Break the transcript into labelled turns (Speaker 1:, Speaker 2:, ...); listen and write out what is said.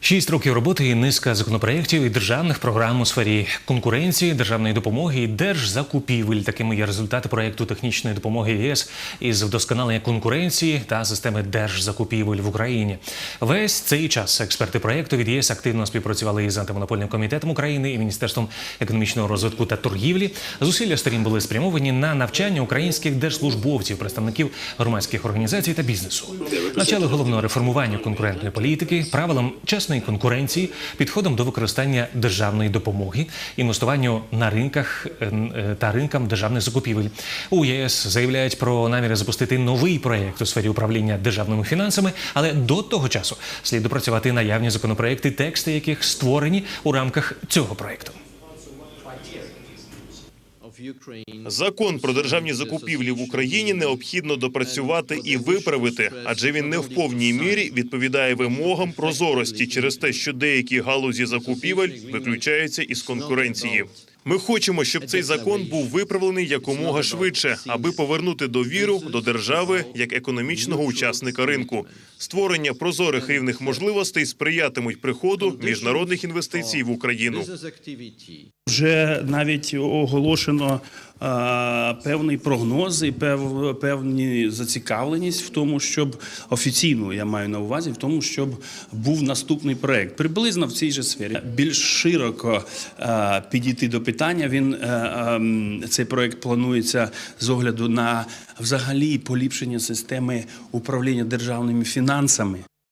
Speaker 1: Шість років роботи і низка законопроєктів і державних програм у сфері конкуренції, державної допомоги і держзакупівель. Такими є результати проєкту технічної допомоги ЄС із вдосконалення конкуренції та системи держзакупівель в Україні. Весь цей час експерти проєкту від ЄС активно співпрацювали із антимонопольним комітетом України і Міністерством економічного розвитку та торгівлі. Зусилля сторін були спрямовані на навчання українських держслужбовців, представників громадських організацій та бізнесу. Навчали головного реформування конкурентної політики, правилам чесної конкуренції, підходом до використання державної допомоги, інвестуванню на ринках е, е, та ринкам державних закупівель. У ЄС заявляють про наміри запустити новий проєкт у сфері управління державними фінансами, але до того часу слід допрацювати наявні законопроекти, тексти яких створені у рамках цього проєкту.
Speaker 2: Закон про державні закупівлі в Україні необхідно допрацювати і виправити, адже він не в повній мірі відповідає вимогам прозорості через те, що деякі галузі закупівель виключаються із конкуренції. Ми хочемо, щоб цей закон був виправлений якомога швидше, аби повернути довіру до держави як економічного учасника ринку. Створення прозорих рівних можливостей сприятимуть приходу міжнародних інвестицій в Україну.
Speaker 3: Вже навіть оголошено певний прогноз і пев, певні зацікавленість в тому, щоб офіційно я маю на увазі, в тому, щоб був наступний проект приблизно в цій же сфері. Більш широко е, підійти до питання. Він е, е, цей проект планується з огляду на взагалі поліпшення системи управління державними фінансами.